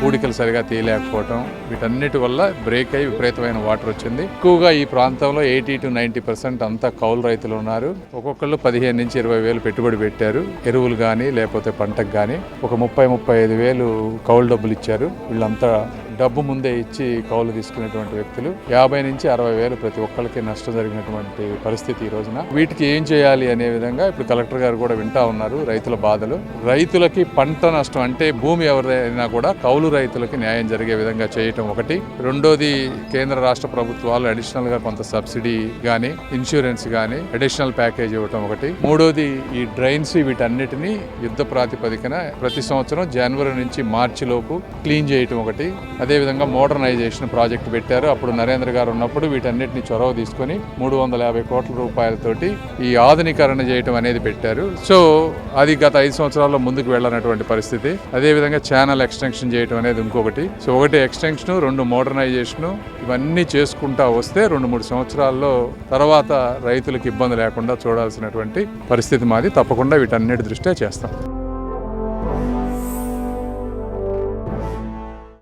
పూడికలు సరిగా తీయలేకపోవటం వీటన్నిటి వల్ల బ్రేక్ అయ్యి విపరీతమైన వాటర్ వచ్చింది. ఎక్కువగా ఈ ప్రాంతంలో ఎయిటీ టు నైన్టీ పర్సెంట్ అంతా కౌలు రైతులు ఉన్నారు. ఒక్కొక్కళ్ళు పదిహేను నుంచి ఇరవై వేలు పెట్టుబడి పెట్టారు. ఎరువులు కానీ లేకపోతే పంటకు కానీ ఒక ముప్పై ముప్పై ఐదు వేలు కౌలు డబ్బులు ఇచ్చారు. వీళ్ళంతా డబ్బు ముందే ఇచ్చి కౌలు తీసుకునేటువంటి వ్యక్తులు యాభై నుంచి అరవై వేలు ప్రతి ఒక్కరికి నష్టం జరిగినటువంటి పరిస్థితి ఈ రోజున. వీటికి ఏం చేయాలి అనే విధంగా ఇప్పుడు కలెక్టర్ గారు కూడా వింటా ఉన్నారు రైతుల బాధలు. రైతులకి పంట నష్టం అంటే భూమి ఎవరైనా కూడా కౌలు రైతులకి న్యాయం జరిగే విధంగా చేయటం ఒకటి. రెండోది కేంద్ర రాష్ట్ర ప్రభుత్వాలు అడిషనల్గా కొంత సబ్సిడీ కానీ ఇన్సూరెన్స్ కానీ అడిషనల్ ప్యాకేజ్ ఇవ్వటం ఒకటి. మూడోది ఈ డ్రైన్స్ వీటన్నిటిని యుద్ధ ప్రాతిపదికన ప్రతి సంవత్సరం జనవరి నుంచి మార్చి లోపు క్లీన్ చేయటం ఒకటి. అదేవిధంగా మోడర్నైజేషన్ ప్రాజెక్ట్ పెట్టారు. అప్పుడు నరేంద్ర గారు ఉన్నప్పుడు వీటన్నిటిని చొరవ తీసుకొని మూడు వందల యాభై కోట్ల రూపాయలతోటి ఈ ఆధునీకరణ చేయటం అనేది పెట్టారు. సో అది గత ఐదు సంవత్సరాల్లో ముందుకు వెళ్ళనటువంటి పరిస్థితి. అదేవిధంగా ఛానల్ ఎక్స్టెన్షన్ చేయటం అనేది ఇంకొకటి. సో ఒకటి ఎక్స్టెన్షన్ రెండు మోడర్నైజేషన్ ఇవన్నీ చేసుకుంటా వస్తే రెండు మూడు సంవత్సరాల్లో తర్వాత రైతులకు ఇబ్బంది లేకుండా చూడాల్సినటువంటి పరిస్థితి మాది. తప్పకుండా వీటన్నిటి దృష్ట్యా చేస్తాం.